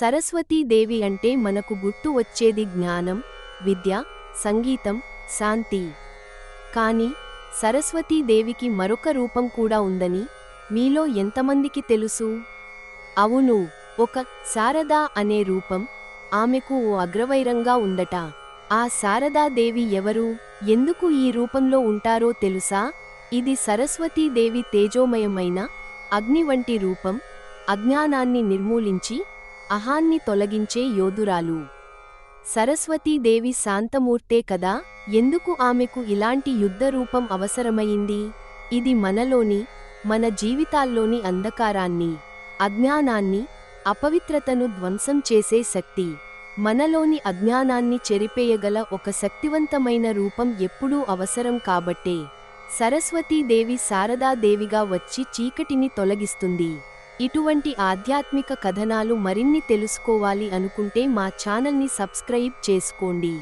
సరస్వతీదేవి అంటే మనకు గుర్తు వచ్చేది జ్ఞానం విద్య సంగీతం శాంతి. కానీ సరస్వతీదేవికి మరొక రూపం కూడా ఉందని మీలో ఎంతమందికి తెలుసు? అవును ఒక శారదా అనే రూపం ఆమెకు ఓ అగ్రవైరంగా ఉందట. ఆ శారదాదేవి ఎవరు? ఎందుకు ఈ రూపంలో ఉంటారో తెలుసా? ఇది సరస్వతీదేవి తేజోమయమైన అగ్ని వంటి రూపం అజ్ఞానాన్ని నిర్మూలించి అహాన్ని తొలగించే యోధురాలు. సరస్వతీదేవి శాంతమూర్తే కదా ఎందుకు ఆమెకు ఇలాంటి యుద్ధ రూపం అవసరమైంది? ఇది మనలోని మన జీవితాల్లోని అంధకారాన్ని అజ్ఞానాన్ని అపవిత్రతను ధ్వంసం చేసే శక్తి. మనలోని అజ్ఞానాన్ని చెరిపేయగల ఒక శక్తివంతమైన రూపం ఎప్పుడూ అవసరం కాబట్టే సరస్వతీదేవి శారదాదేవిగా వచ్చి చీకటిని తొలగిస్తుంది. ఇటువంటి ఆధ్యాత్మిక కథనాలు మరిన్ని తెలుసుకోవాలి అనుకుంటే మా ఛానల్ని సబ్స్క్రైబ్ చేసుకోండి.